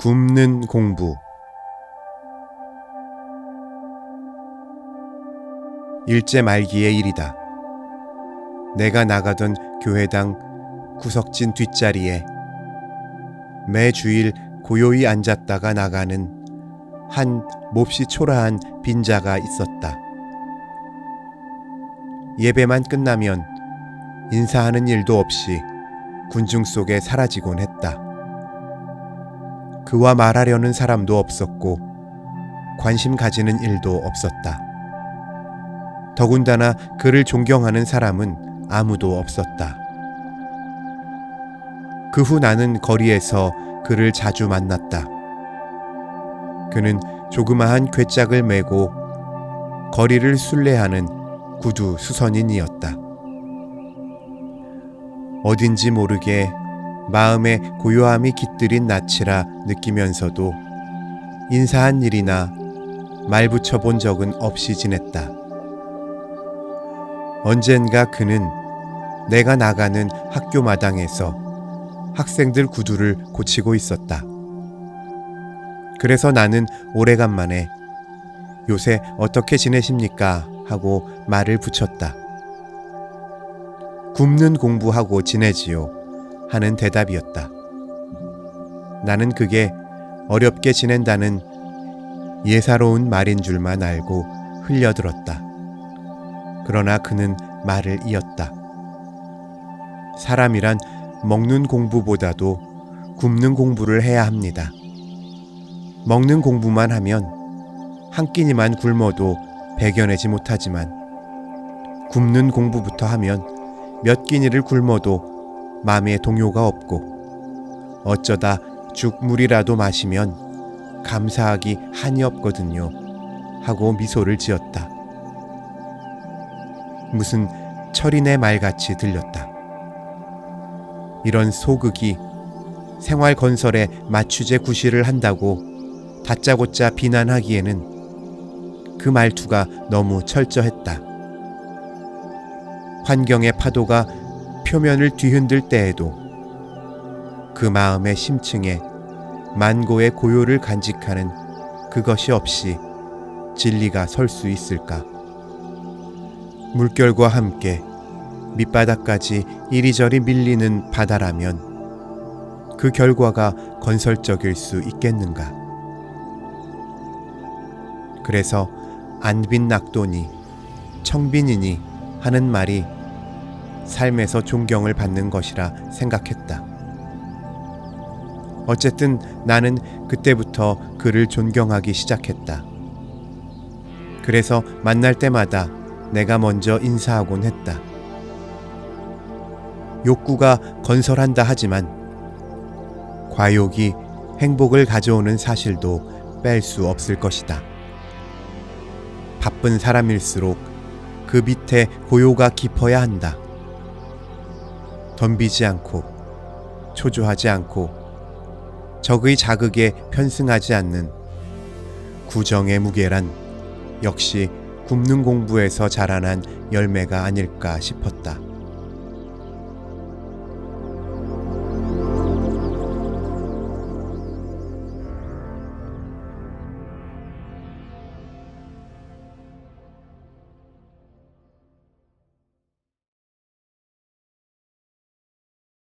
굶는 공부 일제 말기의 일이다. 내가 나가던 교회당 구석진 뒷자리에 매 주일 고요히 앉았다가 나가는 한 몹시 초라한 빈자가 있었다. 예배만 끝나면 인사하는 일도 없이 군중 속에 사라지곤 했다. 그와 말하려는 사람도 없었고 관심 가지는 일도 없었다. 더군다나 그를 존경하는 사람은 아무도 없었다. 그 후 나는 거리에서 그를 자주 만났다. 그는 조그마한 괴짝을 메고 거리를 순례하는 구두 수선인이었다. 어딘지 모르게 마음에 고요함이 깃들인 낯이라 느끼면서도 인사한 일이나 말 붙여본 적은 없이 지냈다. 언젠가 그는 내가 나가는 학교 마당에서 학생들 구두를 고치고 있었다. 그래서 나는 오래간만에 요새 어떻게 지내십니까? 하고 말을 붙였다. 굶는 공부하고 지내지요. 하는 대답이었다. 나는 그게 어렵게 지낸다는 예사로운 말인 줄만 알고 흘려들었다. 그러나 그는 말을 이었다. 사람이란 먹는 공부보다도 굶는 공부를 해야 합니다. 먹는 공부만 하면 한 끼니만 굶어도 배겨내지 못하지만 굶는 공부부터 하면 몇 끼니를 굶어도 마음에 동요가 없고 어쩌다 죽물이라도 마시면 감사하기 한이 없거든요. 하고 미소를 지었다. 무슨 철인의 말같이 들렸다. 이런 소극이 생활 건설에 맞추제 구실을 한다고 다짜고짜 비난하기에는 그 말투가 너무 철저했다. 환경의 파도가 표면을 뒤흔들 때에도 그 마음의 심층에 만고의 고요를 간직하는 그것이 없이 진리가 설 수 있을까? 물결과 함께 밑바닥까지 이리저리 밀리는 바다라면 그 결과가 건설적일 수 있겠는가? 그래서 안빈 낙도니 청빈이니 하는 말이 삶에서 존경을 받는 것이라 생각했다. 어쨌든 나는 그때부터 그를 존경하기 시작했다. 그래서 만날 때마다 내가 먼저 인사하곤 했다. 욕구가 건설한다 하지만 과욕이 행복을 가져오는 사실도 뺄 수 없을 것이다. 바쁜 사람일수록 그 밑에 고요가 깊어야 한다. 덤비지 않고 초조하지 않고 적의 자극에 편승하지 않는 구정의 무게란 역시 굶는 공부에서 자라난 열매가 아닐까 싶었다.